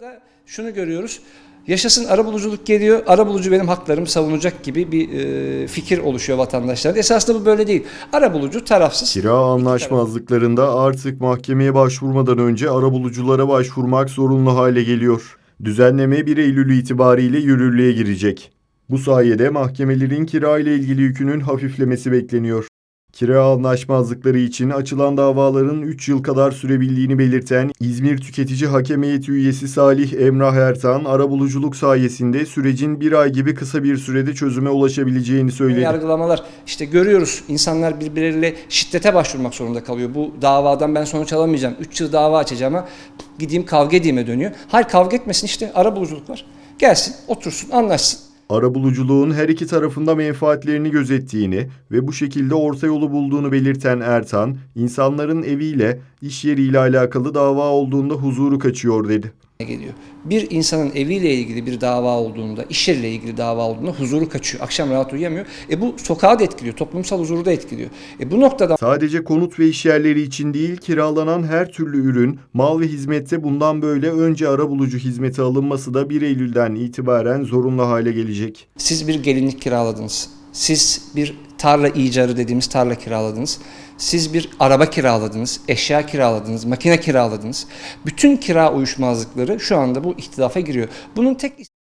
Da şunu görüyoruz. Yaşasın arabuluculuk geliyor, arabulucu benim haklarımı savunacak gibi bir e, fikir oluşuyor vatandaşlarda. Esasında bu böyle değil. Arabulucu tarafsız. Kira anlaşmazlıklarında artık mahkemeye başvurmadan önce arabuluculara başvurmak zorunlu hale geliyor. Düzenleme 1 Eylül itibariyle yürürlüğe girecek. Bu sayede mahkemelerin kira ile ilgili yükünün hafiflemesi bekleniyor. Kira anlaşmazlıkları için açılan davaların 3 yıl kadar sürebildiğini belirten İzmir Tüketici Hakem Heyeti üyesi Salih Emrah Ertan, arabuluculuk sayesinde sürecin bir ay gibi kısa bir sürede çözüme ulaşabileceğini söyledi. Yargılamalar işte görüyoruz insanlar birbirleriyle şiddete başvurmak zorunda kalıyor. Bu davadan ben sonuç alamayacağım. 3 yıl dava açacağım ama gideyim kavga edeyim'e dönüyor. Hayır kavga etmesin işte arabuluculuk var. Gelsin otursun anlaşsın. Arabuluculuğun her iki tarafında menfaatlerini gözettiğini ve bu şekilde orta yolu bulduğunu belirten Ertan, insanların eviyle, iş yeriyle alakalı dava olduğunda huzuru kaçıyor dedi. Geliyor. Bir insanın eviyle ilgili bir dava olduğunda, iş yeriyle ilgili dava olduğunda huzuru kaçıyor. Akşam rahat uyuyamıyor. E bu sokağı da etkiliyor, toplumsal huzuru da etkiliyor. E bu noktada Sadece konut ve iş yerleri için değil, kiralanan her türlü ürün, mal ve hizmette bundan böyle önce arabulucu hizmeti alınması da 1 Eylül'den itibaren zorunlu hale gelecek. siz bir gelinlik kiraladınız. Siz bir tarla icarı dediğimiz tarla kiraladınız. Siz bir araba kiraladınız, eşya kiraladınız, makine kiraladınız. Bütün kira uyuşmazlıkları şu anda bu ihtilafa giriyor. Bunun tek